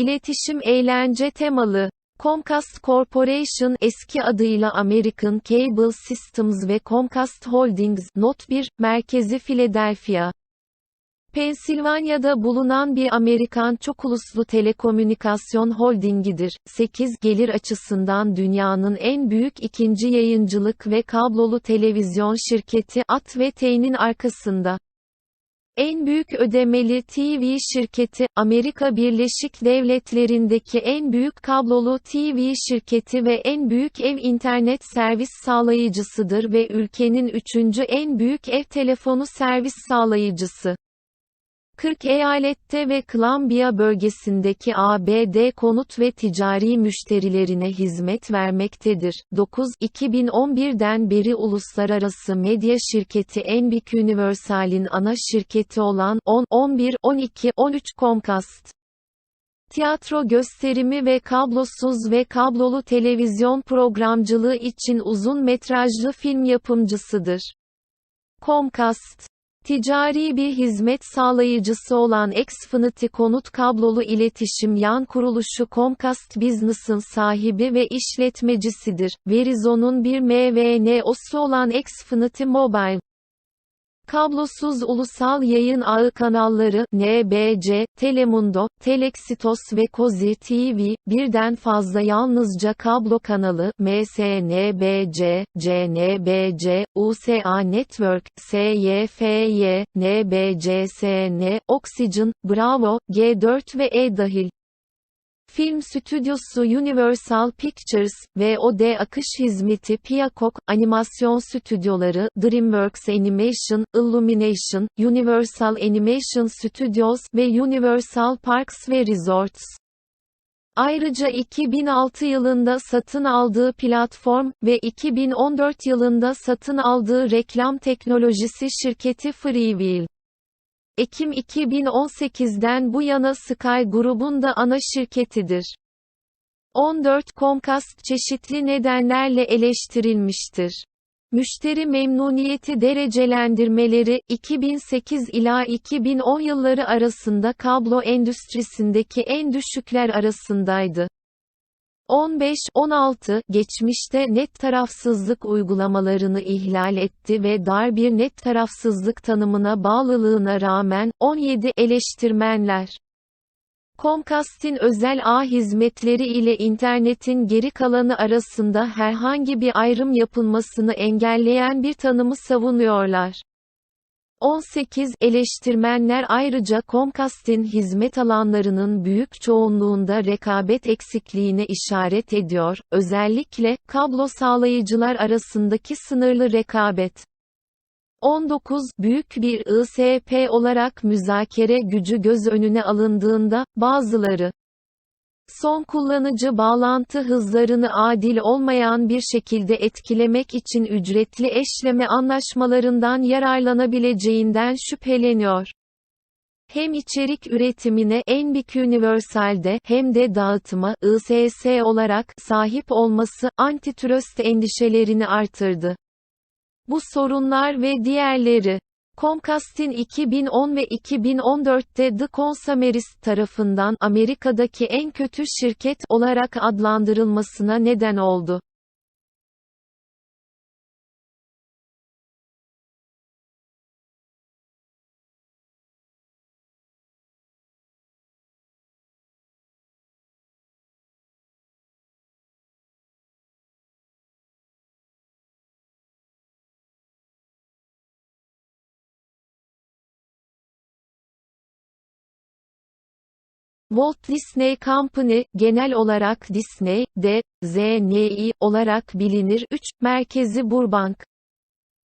İletişim eğlence temalı. Comcast Corporation eski adıyla American Cable Systems ve Comcast Holdings Not 1, merkezi Philadelphia. Pensilvanya'da bulunan bir Amerikan çokuluslu telekomünikasyon holdingidir. 8 gelir açısından dünyanın en büyük ikinci yayıncılık ve kablolu televizyon şirketi AT&T'nin arkasında. En büyük ödemeli TV şirketi, Amerika Birleşik Devletleri'ndeki en büyük kablolu TV şirketi ve en büyük ev internet servis sağlayıcısıdır ve ülkenin üçüncü en büyük ev telefonu servis sağlayıcısı. 40 eyalette ve Columbia bölgesindeki ABD konut ve ticari müşterilerine hizmet vermektedir. 9. 2011'den beri uluslararası medya şirketi Enbik Universal'in ana şirketi olan 10, 11, 12, 13 Comcast. Tiyatro gösterimi ve kablosuz ve kablolu televizyon programcılığı için uzun metrajlı film yapımcısıdır. Comcast Ticari bir hizmet sağlayıcısı olan Xfinity konut kablolu iletişim yan kuruluşu Comcast Business'ın sahibi ve işletmecisidir. Verizon'un bir MVNO'su olan Xfinity Mobile. Kablosuz ulusal yayın ağı kanalları NBC, Telemundo, Telexitos ve Kozi TV, birden fazla yalnızca kablo kanalı MSNBC, CNBC, USA Network, SYFY, NBCSN, Oxygen, Bravo, G4 ve E dahil. Film stüdyosu Universal Pictures, VOD akış hizmeti Peacock, animasyon stüdyoları, DreamWorks Animation, Illumination, Universal Animation Studios ve Universal Parks ve Resorts. Ayrıca 2006 yılında satın aldığı platform ve 2014 yılında satın aldığı reklam teknolojisi şirketi Freewheel. Ekim 2018'den bu yana Sky grubun da ana şirketidir. 14 Comcast çeşitli nedenlerle eleştirilmiştir. Müşteri memnuniyeti derecelendirmeleri 2008 ila 2010 yılları arasında kablo endüstrisindeki en düşükler arasındaydı. 15-16 geçmişte net tarafsızlık uygulamalarını ihlal etti ve dar bir net tarafsızlık tanımına bağlılığına rağmen 17 eleştirmenler Comcast'in özel ağ hizmetleri ile internetin geri kalanı arasında herhangi bir ayrım yapılmasını engelleyen bir tanımı savunuyorlar. 18 Eleştirmenler ayrıca Comcast'in hizmet alanlarının büyük çoğunluğunda rekabet eksikliğine işaret ediyor, özellikle, kablo sağlayıcılar arasındaki sınırlı rekabet. 19 Büyük bir ISP olarak müzakere gücü göz önüne alındığında, bazıları, son kullanıcı bağlantı hızlarını adil olmayan bir şekilde etkilemek için ücretli eşleme anlaşmalarından yararlanabileceğinden şüpheleniyor. Hem içerik üretimine Enbik Universal'de hem de dağıtıma ISS olarak sahip olması antitrust endişelerini artırdı. Bu sorunlar ve diğerleri Comcast'in 2010 ve 2014'te The Consumerist tarafından Amerika'daki en kötü şirket olarak adlandırılmasına neden oldu. Walt Disney Company, genel olarak Disney, D, olarak bilinir 3, merkezi Burbank.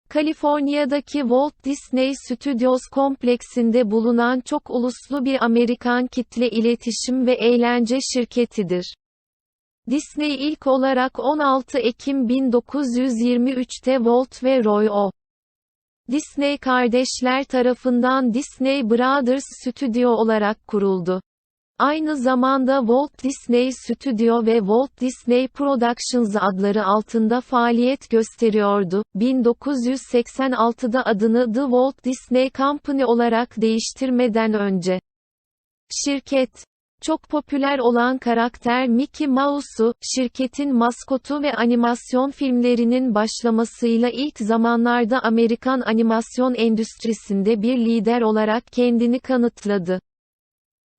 Kaliforniya'daki Walt Disney Studios kompleksinde bulunan çok uluslu bir Amerikan kitle iletişim ve eğlence şirketidir. Disney ilk olarak 16 Ekim 1923'te Walt ve Roy O. Disney kardeşler tarafından Disney Brothers Studio olarak kuruldu. Aynı zamanda Walt Disney Studio ve Walt Disney Productions adları altında faaliyet gösteriyordu. 1986'da adını The Walt Disney Company olarak değiştirmeden önce. Şirket Çok popüler olan karakter Mickey Mouse'u, şirketin maskotu ve animasyon filmlerinin başlamasıyla ilk zamanlarda Amerikan animasyon endüstrisinde bir lider olarak kendini kanıtladı.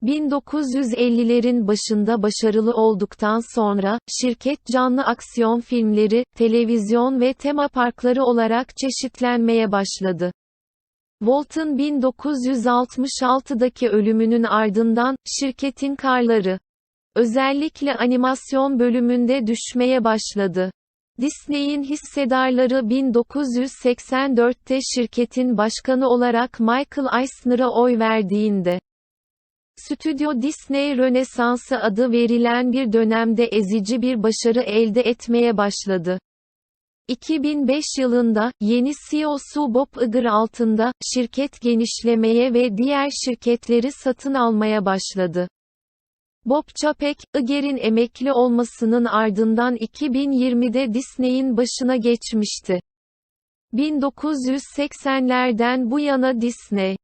1950'lerin başında başarılı olduktan sonra, şirket canlı aksiyon filmleri, televizyon ve tema parkları olarak çeşitlenmeye başladı. Walt'ın 1966'daki ölümünün ardından, şirketin karları, özellikle animasyon bölümünde düşmeye başladı. Disney'in hissedarları 1984'te şirketin başkanı olarak Michael Eisner'a oy verdiğinde, Stüdyo Disney Rönesansı adı verilen bir dönemde ezici bir başarı elde etmeye başladı. 2005 yılında, yeni CEO'su Bob Iger altında, şirket genişlemeye ve diğer şirketleri satın almaya başladı. Bob Chapek, Iger'in emekli olmasının ardından 2020'de Disney'in başına geçmişti. 1980'lerden bu yana Disney,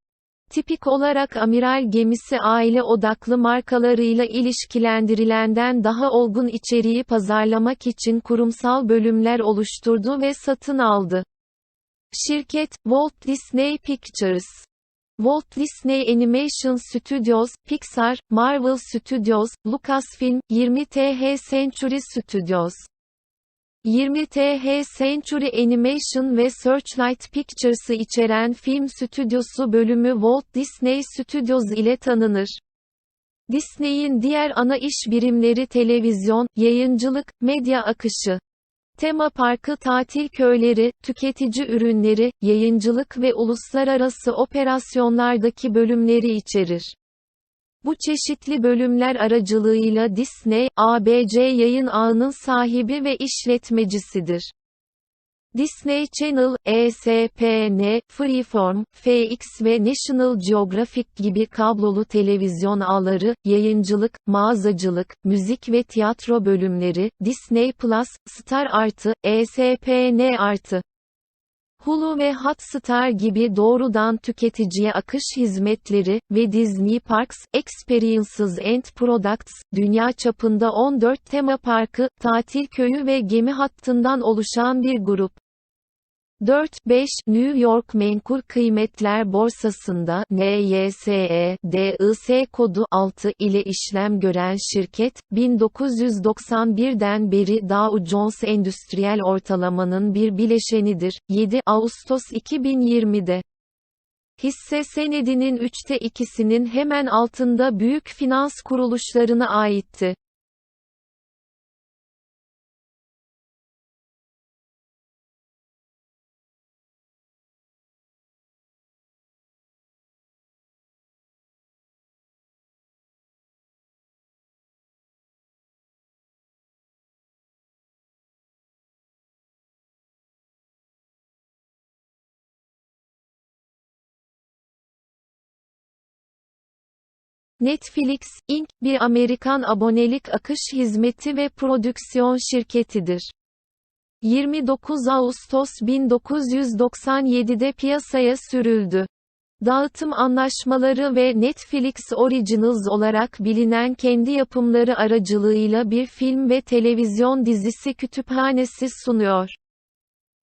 tipik olarak amiral gemisi aile odaklı markalarıyla ilişkilendirilenden daha olgun içeriği pazarlamak için kurumsal bölümler oluşturdu ve satın aldı. Şirket, Walt Disney Pictures, Walt Disney Animation Studios, Pixar, Marvel Studios, Lucasfilm, 20th Century Studios 20th Century Animation ve Searchlight Pictures'ı içeren film stüdyosu bölümü Walt Disney Studios ile tanınır. Disney'in diğer ana iş birimleri televizyon, yayıncılık, medya akışı. Tema parkı tatil köyleri, tüketici ürünleri, yayıncılık ve uluslararası operasyonlardaki bölümleri içerir. Bu çeşitli bölümler aracılığıyla Disney, ABC yayın ağının sahibi ve işletmecisidir. Disney Channel, ESPN, Freeform, FX ve National Geographic gibi kablolu televizyon ağları, yayıncılık, mağazacılık, müzik ve tiyatro bölümleri, Disney Plus, Star artı, ESPN artı. Hulu ve Hotstar gibi doğrudan tüketiciye akış hizmetleri ve Disney Parks, Experiences and Products, dünya çapında 14 tema parkı, tatil köyü ve gemi hattından oluşan bir grup. 4-5 New York Menkul Kıymetler Borsası'nda NYSE, DIS kodu 6 ile işlem gören şirket, 1991'den beri Dow Jones Endüstriyel Ortalamanın bir bileşenidir. 7 Ağustos 2020'de Hisse senedinin üçte ikisinin hemen altında büyük finans kuruluşlarına aitti. Netflix, Inc., bir Amerikan abonelik akış hizmeti ve prodüksiyon şirketidir. 29 Ağustos 1997'de piyasaya sürüldü. Dağıtım anlaşmaları ve Netflix Originals olarak bilinen kendi yapımları aracılığıyla bir film ve televizyon dizisi kütüphanesi sunuyor.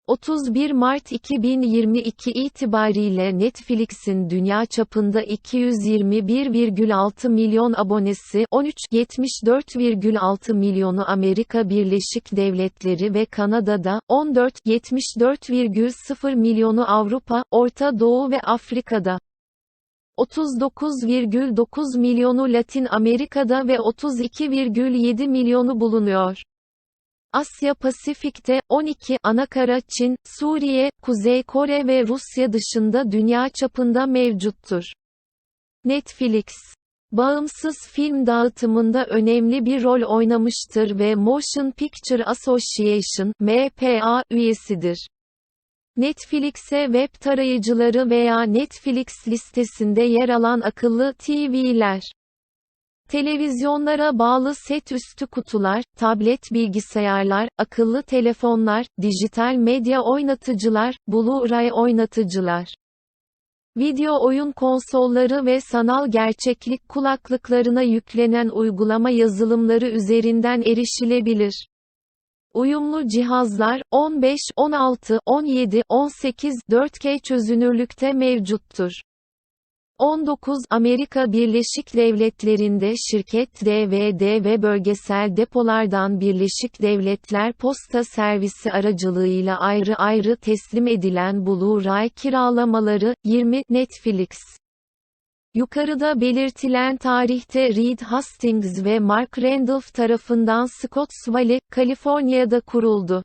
31 Mart 2022 itibariyle Netflix'in dünya çapında 221,6 milyon abonesi 13,74,6 milyonu Amerika Birleşik Devletleri ve Kanada'da, 14,74,0 milyonu Avrupa, Orta Doğu ve Afrika'da. 39,9 milyonu Latin Amerika'da ve 32,7 milyonu bulunuyor. Asya Pasifik'te, 12 anakara Çin, Suriye, Kuzey Kore ve Rusya dışında dünya çapında mevcuttur. Netflix Bağımsız film dağıtımında önemli bir rol oynamıştır ve Motion Picture Association (MPA) üyesidir. Netflix'e web tarayıcıları veya Netflix listesinde yer alan akıllı TV'ler Televizyonlara bağlı set üstü kutular, tablet bilgisayarlar, akıllı telefonlar, dijital medya oynatıcılar, Blu-ray oynatıcılar Video oyun konsolları ve sanal gerçeklik kulaklıklarına yüklenen uygulama yazılımları üzerinden erişilebilir. Uyumlu cihazlar 15, 16, 17, 18 4K çözünürlükte mevcuttur. 19 Amerika Birleşik Devletleri'nde şirket DVD ve bölgesel depolardan Birleşik Devletler Posta Servisi aracılığıyla ayrı ayrı teslim edilen Blu-ray kiralamaları 20 Netflix Yukarıda belirtilen tarihte Reed Hastings ve Mark Randolph tarafından Scotts Valley, Kaliforniya'da kuruldu.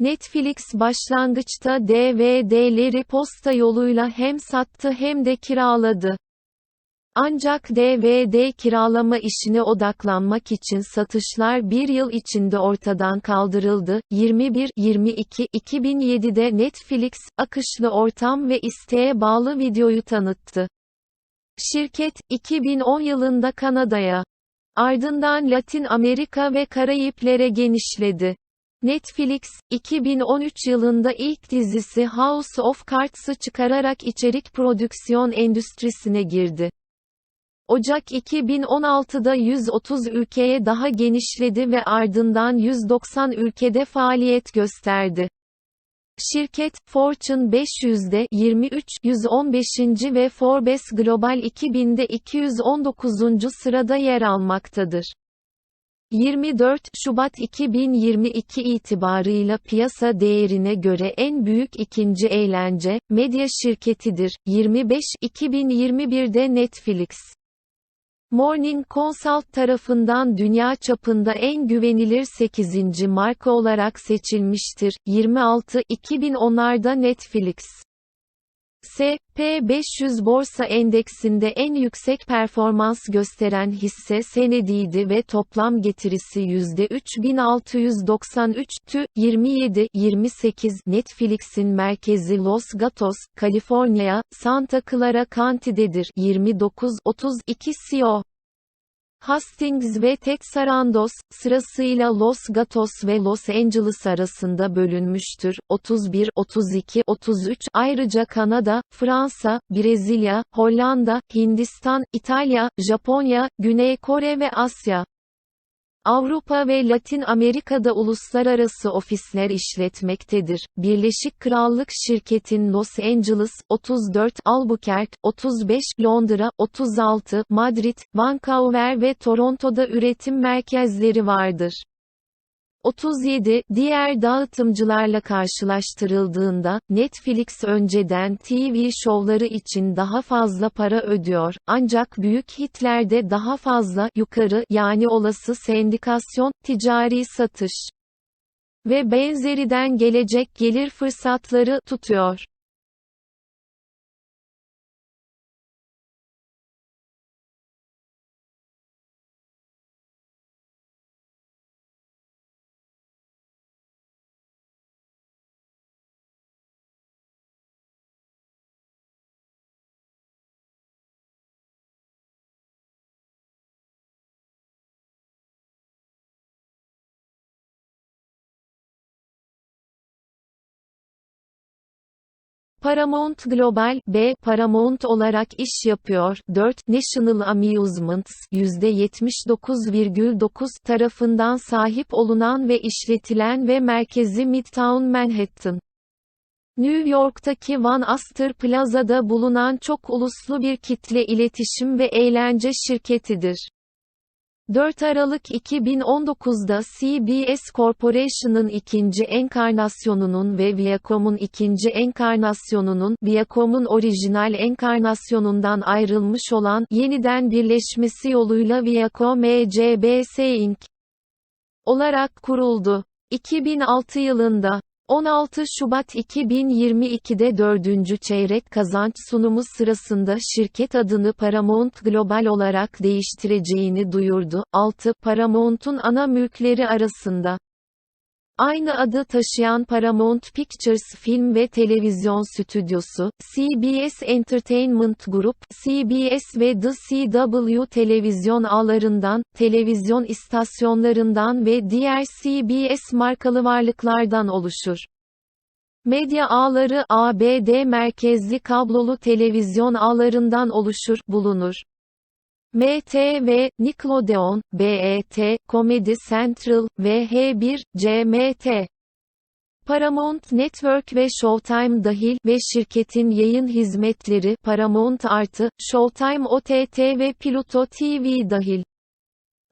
Netflix başlangıçta DVD'leri posta yoluyla hem sattı hem de kiraladı. Ancak DVD kiralama işine odaklanmak için satışlar bir yıl içinde ortadan kaldırıldı. 21-22-2007'de Netflix, akışlı ortam ve isteğe bağlı videoyu tanıttı. Şirket, 2010 yılında Kanada'ya, ardından Latin Amerika ve Karayipler'e genişledi. Netflix, 2013 yılında ilk dizisi House of Cards'ı çıkararak içerik prodüksiyon endüstrisine girdi. Ocak 2016'da 130 ülkeye daha genişledi ve ardından 190 ülkede faaliyet gösterdi. Şirket, Fortune 500'de 23, 115. ve Forbes Global 2000'de 219. sırada yer almaktadır. 24 Şubat 2022 itibarıyla piyasa değerine göre en büyük ikinci eğlence, medya şirketidir. 25 2021'de Netflix Morning Consult tarafından dünya çapında en güvenilir 8. marka olarak seçilmiştir. 26 2010'larda Netflix S&P500 Borsa Endeksinde en yüksek performans gösteren hisse senediydi ve toplam getirisi %3693 tü 27-28 Netflix'in merkezi Los Gatos, Kaliforniya, Santa Clara County'dedir. 29-32 CEO Hastings ve Ted Sarandos, sırasıyla Los Gatos ve Los Angeles arasında bölünmüştür. 31, 32, 33 Ayrıca Kanada, Fransa, Brezilya, Hollanda, Hindistan, İtalya, Japonya, Güney Kore ve Asya. Avrupa ve Latin Amerika'da uluslararası ofisler işletmektedir. Birleşik Krallık şirketin Los Angeles, 34, Albuquerque, 35, Londra, 36, Madrid, Vancouver ve Toronto'da üretim merkezleri vardır. 37, diğer dağıtımcılarla karşılaştırıldığında, Netflix önceden TV şovları için daha fazla para ödüyor, ancak büyük hitlerde daha fazla yukarı yani olası sendikasyon, ticari satış ve benzeriden gelecek gelir fırsatları tutuyor. Paramount Global, B. Paramount olarak iş yapıyor. 4. National Amusements, %79,9 tarafından sahip olunan ve işletilen ve merkezi Midtown Manhattan. New York'taki Van Astor Plaza'da bulunan çok uluslu bir kitle iletişim ve eğlence şirketidir. 4 Aralık 2019'da CBS Corporation'ın ikinci enkarnasyonunun ve Viacom'un ikinci enkarnasyonunun Viacom'un orijinal enkarnasyonundan ayrılmış olan yeniden birleşmesi yoluyla Viacom ECBS Inc. olarak kuruldu. 2006 yılında 16 Şubat 2022'de dördüncü çeyrek kazanç sunumu sırasında şirket adını Paramount Global olarak değiştireceğini duyurdu. 6 Paramount'un ana mülkleri arasında Aynı adı taşıyan Paramount Pictures film ve televizyon stüdyosu, CBS Entertainment Group, CBS ve The CW televizyon ağlarından, televizyon istasyonlarından ve diğer CBS markalı varlıklardan oluşur. Medya ağları ABD merkezli kablolu televizyon ağlarından oluşur, bulunur. MTV, Nickelodeon, BET, Comedy Central, VH1, CMT. Paramount Network ve Showtime dahil ve şirketin yayın hizmetleri Paramount artı, Showtime OTT ve Pluto TV dahil.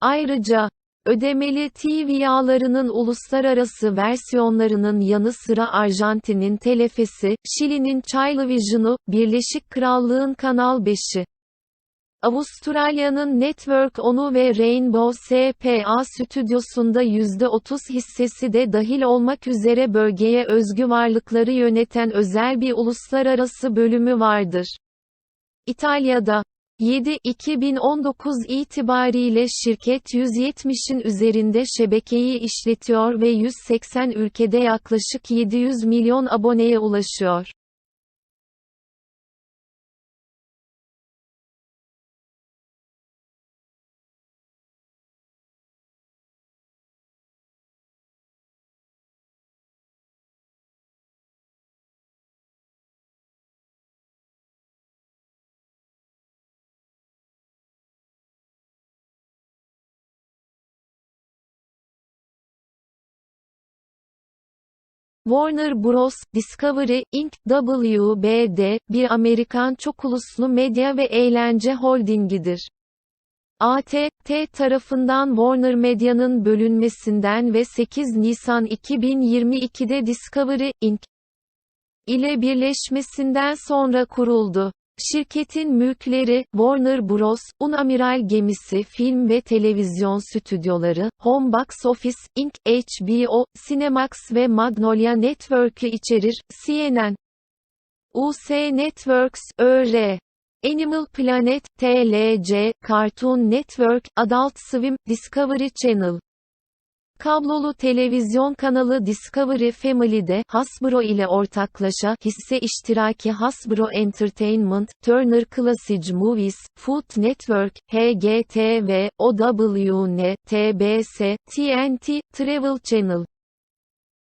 Ayrıca, ödemeli TV ağlarının uluslararası versiyonlarının yanı sıra Arjantin'in Telefesi, Şili'nin Chilevisionu, Birleşik Krallığın Kanal 5'i. Avustralya'nın Network ONU ve Rainbow SPA stüdyosunda %30 hissesi de dahil olmak üzere bölgeye özgü varlıkları yöneten özel bir uluslararası bölümü vardır. İtalya'da 7-2019 itibariyle şirket 170'in üzerinde şebekeyi işletiyor ve 180 ülkede yaklaşık 700 milyon aboneye ulaşıyor. Warner Bros. Discovery, Inc. WBD, bir Amerikan çokuluslu medya ve eğlence holdingidir. AT&T tarafından Warner Medya'nın bölünmesinden ve 8 Nisan 2022'de Discovery, Inc. ile birleşmesinden sonra kuruldu. Şirketin mülkleri, Warner Bros., Un Amiral Gemisi film ve televizyon stüdyoları, Home Box Office, Inc., HBO, Cinemax ve Magnolia Network'ü içerir, CNN. UC Networks, ÖR. Animal Planet, TLC, Cartoon Network, Adult Swim, Discovery Channel. Kablolu televizyon kanalı Discovery Family'de Hasbro ile ortaklaşa hisse iştiraki Hasbro Entertainment, Turner Classic Movies, Food Network, HGTV, OWN, TBS, TNT, Travel Channel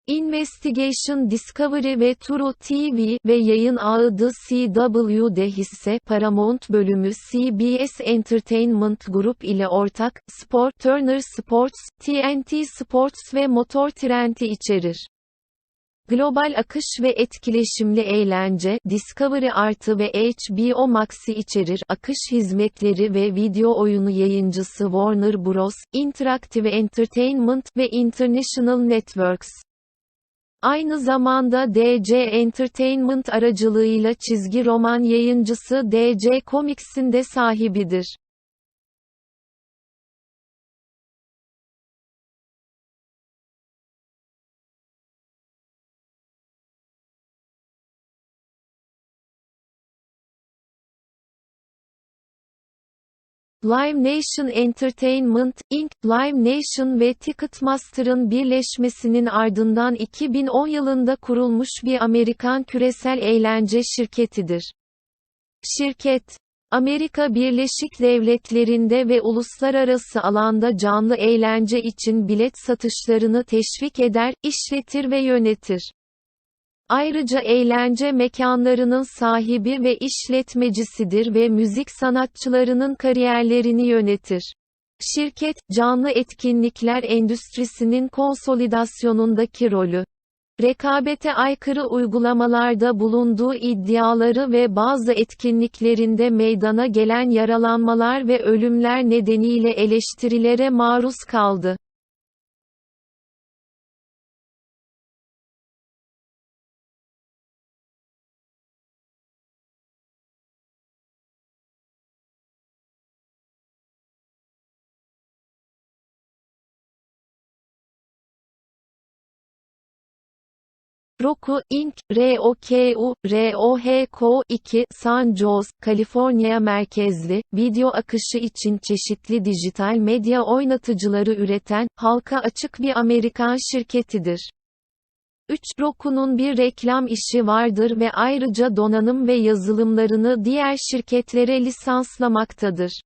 Investigation Discovery ve True TV ve yayın ağı The CW'de hisse Paramount bölümü CBS Entertainment Group ile ortak, Sport Turner Sports, TNT Sports ve Motor Trend'i içerir. Global akış ve etkileşimli eğlence, Discovery Artı ve HBO Max'i içerir. Akış hizmetleri ve video oyunu yayıncısı Warner Bros. Interactive Entertainment ve International Networks. Aynı zamanda DC Entertainment aracılığıyla çizgi roman yayıncısı DC Comics'in de sahibidir. Live Nation Entertainment, Inc., Live Nation ve Ticketmaster'ın birleşmesinin ardından 2010 yılında kurulmuş bir Amerikan küresel eğlence şirketidir. Şirket, Amerika Birleşik Devletleri'nde ve uluslararası alanda canlı eğlence için bilet satışlarını teşvik eder, işletir ve yönetir. Ayrıca eğlence mekanlarının sahibi ve işletmecisidir ve müzik sanatçılarının kariyerlerini yönetir. Şirket, canlı etkinlikler endüstrisinin konsolidasyonundaki rolü, rekabete aykırı uygulamalarda bulunduğu iddiaları ve bazı etkinliklerinde meydana gelen yaralanmalar ve ölümler nedeniyle eleştirilere maruz kaldı. Roku, Inc., ROKU, ROHK 2, San Jose, Kaliforniya merkezli, video akışı için çeşitli dijital medya oynatıcıları üreten, halka açık bir Amerikan şirketidir. 3. Roku'nun bir reklam işi vardır ve ayrıca donanım ve yazılımlarını diğer şirketlere lisanslamaktadır.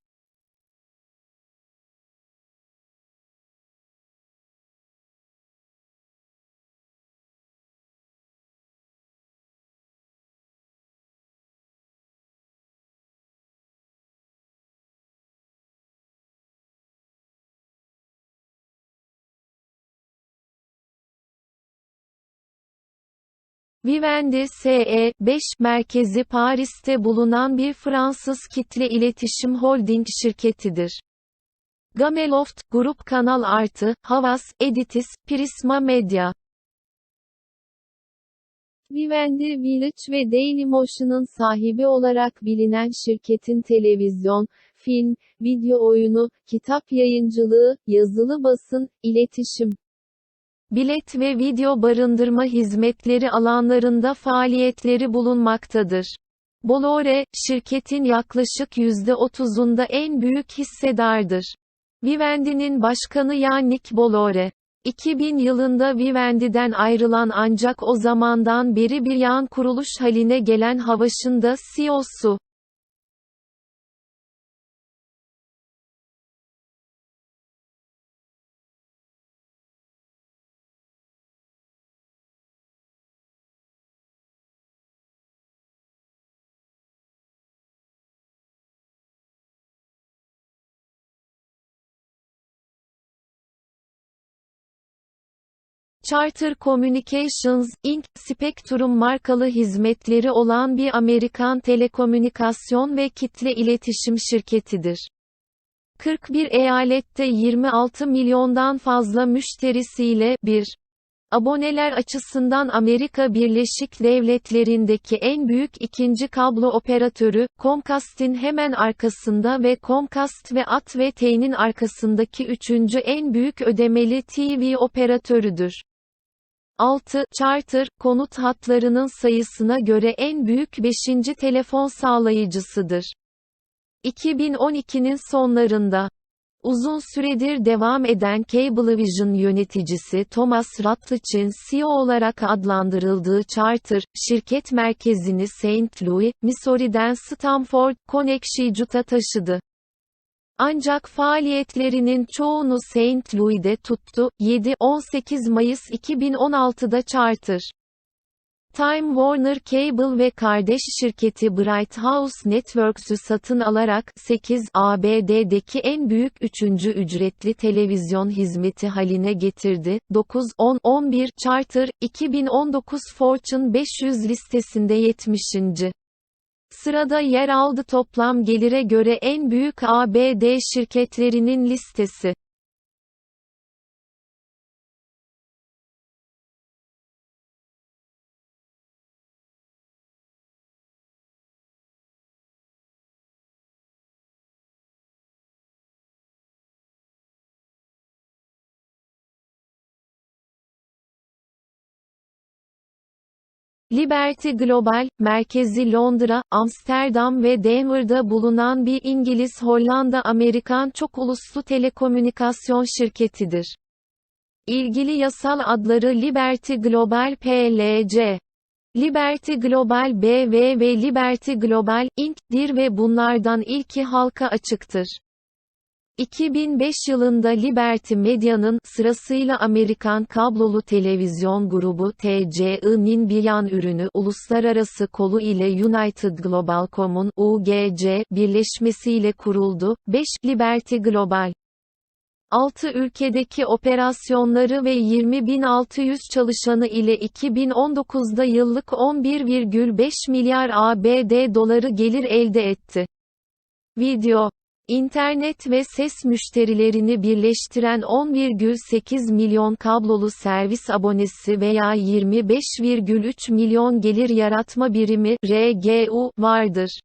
Vivendi SE5 merkezi Paris'te bulunan bir Fransız kitle iletişim holding şirketidir. Gameloft, Grup Kanal Artı, Havas, Editis, Prisma Medya. Vivendi Village ve Dailymotion'un sahibi olarak bilinen şirketin televizyon, film, video oyunu, kitap yayıncılığı, yazılı basın, iletişim, bilet ve video barındırma hizmetleri alanlarında faaliyetleri bulunmaktadır. Bolloré, şirketin yaklaşık %30'unda en büyük hissedardır. Vivendi'nin başkanı Yannick Bolloré, 2000 yılında Vivendi'den ayrılan ancak o zamandan beri bir yan kuruluş haline gelen Havaş'ın da CEO'su. Charter Communications, Inc., Spectrum markalı hizmetleri olan bir Amerikan telekomünikasyon ve kitle iletişim şirketidir. 41 eyalette 26 milyondan fazla müşterisiyle, 1. Aboneler açısından Amerika Birleşik Devletleri'ndeki en büyük ikinci kablo operatörü, Comcast'in hemen arkasında ve Comcast ve AT&T'nin arkasındaki üçüncü en büyük ödemeli TV operatörüdür. 6. Charter, konut hatlarının sayısına göre en büyük 5. telefon sağlayıcısıdır. 2012'nin sonlarında, Uzun süredir devam eden Cablevision yöneticisi Thomas Rutledge'in CEO olarak adlandırıldığı Charter, şirket merkezini St. Louis, Missouri'den Stamford, Connecticut'a taşıdı. Ancak faaliyetlerinin çoğunu St. Louis'de tuttu. 7-18 Mayıs 2016'da Charter Time Warner Cable ve kardeş şirketi Bright House Networks'ü satın alarak 8 ABD'deki en büyük üçüncü ücretli televizyon hizmeti haline getirdi. 9 10 11 Charter 2019 Fortune 500 listesinde 70. Sırada yer aldı toplam gelire göre en büyük ABD şirketlerinin listesi. Liberty Global, merkezi Londra, Amsterdam ve Denver'da bulunan bir İngiliz-Hollanda-Amerikan çok uluslu telekomünikasyon şirketidir. İlgili yasal adları Liberty Global PLC. Liberty Global BV ve Liberty Global Inc.'dir ve bunlardan ilki halka açıktır. 2005 yılında Liberty Media'nın sırasıyla Amerikan Kablolu Televizyon Grubu TCI'nin bir yan ürünü uluslararası kolu ile United Globalcom'un UGC birleşmesiyle kuruldu. 5 Liberty Global 6 ülkedeki operasyonları ve 20.600 çalışanı ile 2019'da yıllık 11,5 milyar ABD doları gelir elde etti. Video İnternet ve ses müşterilerini birleştiren 10,8 milyon kablolu servis abonesi veya 25,3 milyon gelir yaratma birimi (RGU) vardır.